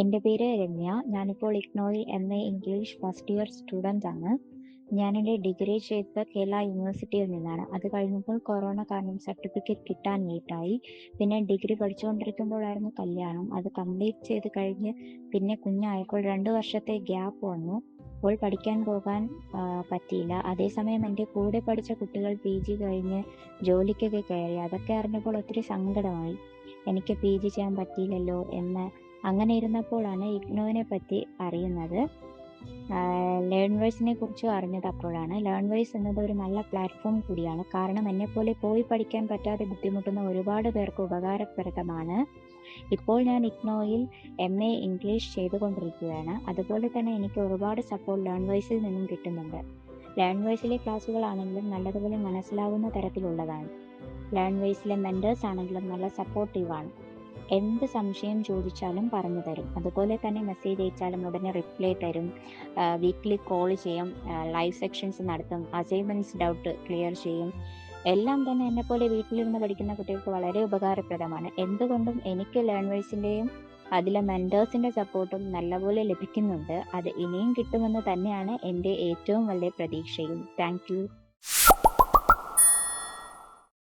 എന്റെ പേര് രമ്യ. ഞാനിപ്പോൾ ഇഗ്നോയിൽ A English first year student ആണ്. ഞാനെന്റെ ഡിഗ്രി ചെയ്തത് കേരള യൂണിവേഴ്സിറ്റിയിൽ നിന്നാണ്. അത് കഴിഞ്ഞപ്പോൾ കൊറോണ കാരണം സർട്ടിഫിക്കറ്റ് കിട്ടാൻ ലേറ്റായി. പിന്നെ ഡിഗ്രി പഠിച്ചുകൊണ്ടിരിക്കുമ്പോഴായിരുന്നു കല്യാണം. അത് കംപ്ലീറ്റ് ചെയ്ത് കഴിഞ്ഞ് പിന്നെ കുഞ്ഞായപ്പോൾ രണ്ട് വർഷത്തെ ഗ്യാപ്പ് വന്നു. അപ്പോൾ പഠിക്കാൻ പോകാൻ പറ്റിയില്ല. അതേസമയം എന്റെ കൂടെ പഠിച്ച കുട്ടികൾ പി ജി കഴിഞ്ഞ് ജോലിക്കൊക്കെ കയറി. അതൊക്കെ അറിഞ്ഞപ്പോൾ ഒത്തിരി സങ്കടമായി. എനിക്ക് പി ജി ചെയ്യാൻ പറ്റിയില്ലല്ലോ എന്ന്. അങ്ങനെ ഇരുന്നപ്പോഴാണ് ഇഗ്നോവിനെ പറ്റി അറിയുന്നത്. ലേൺ വോയ്സിനെ കുറിച്ച് അറിഞ്ഞത് അപ്പോഴാണ്. ലേൺ വോയ്സ് എന്നത് ഒരു നല്ല പ്ലാറ്റ്ഫോം കൂടിയാണ്. കാരണം എന്നെപ്പോലെ പോയി പഠിക്കാൻ പറ്റാതെ ബുദ്ധിമുട്ടുന്ന ഒരുപാട് പേർക്ക് ഉപകാരപ്രദമാണ്. ഇപ്പോൾ ഞാൻ ഇഗ്നോയിൽ എം എ ഇംഗ്ലീഷ് ചെയ്തുകൊണ്ടിരിക്കുകയാണ്. അതുപോലെ തന്നെ എനിക്ക് ഒരുപാട് സപ്പോർട്ട് ലേൺ വോയ്സിൽ നിന്നും കിട്ടുന്നുണ്ട്. ലേൺ വോയ്സിലെ ക്ലാസ്സുകളാണെങ്കിലും നല്ലതുപോലെ മനസ്സിലാവുന്ന തരത്തിലുള്ളതാണ്. ലേൺ വോയ്സിലെ മെന്റേഴ്സ് ആണെങ്കിലും നല്ല സപ്പോർട്ടീവ് ആണ്. എന്ത് സംശയം ചോദിച്ചാലും പറഞ്ഞു തരും. അതുപോലെ തന്നെ മെസ്സേജ് അയച്ചാലും ഉടനെ റിപ്ലൈ തരും. വീക്ക്ലി കോൾ ചെയ്യും. ലൈവ് സെക്ഷൻസ് നടത്തും. അസൈൻമെന്റ്സ് ഡൗട്ട് ക്ലിയർ ചെയ്യും. എല്ലാം തന്നെ എന്നെ പോലെ വീട്ടിലിരുന്ന് പഠിക്കുന്ന കുട്ടികൾക്ക് വളരെ ഉപകാരപ്രദമാണ്. എന്തുകൊണ്ടും എനിക്ക് ലേൺവേഴ്സിന്റെയും അതിലെ മെന്റേഴ്സിന്റെ സപ്പോർട്ടും നല്ലപോലെ ലഭിക്കുന്നുണ്ട്. അത് ഇനിയും കിട്ടുമെന്ന് തന്നെയാണ് എന്റെ ഏറ്റവും വലിയ പ്രതീക്ഷയും. താങ്ക്.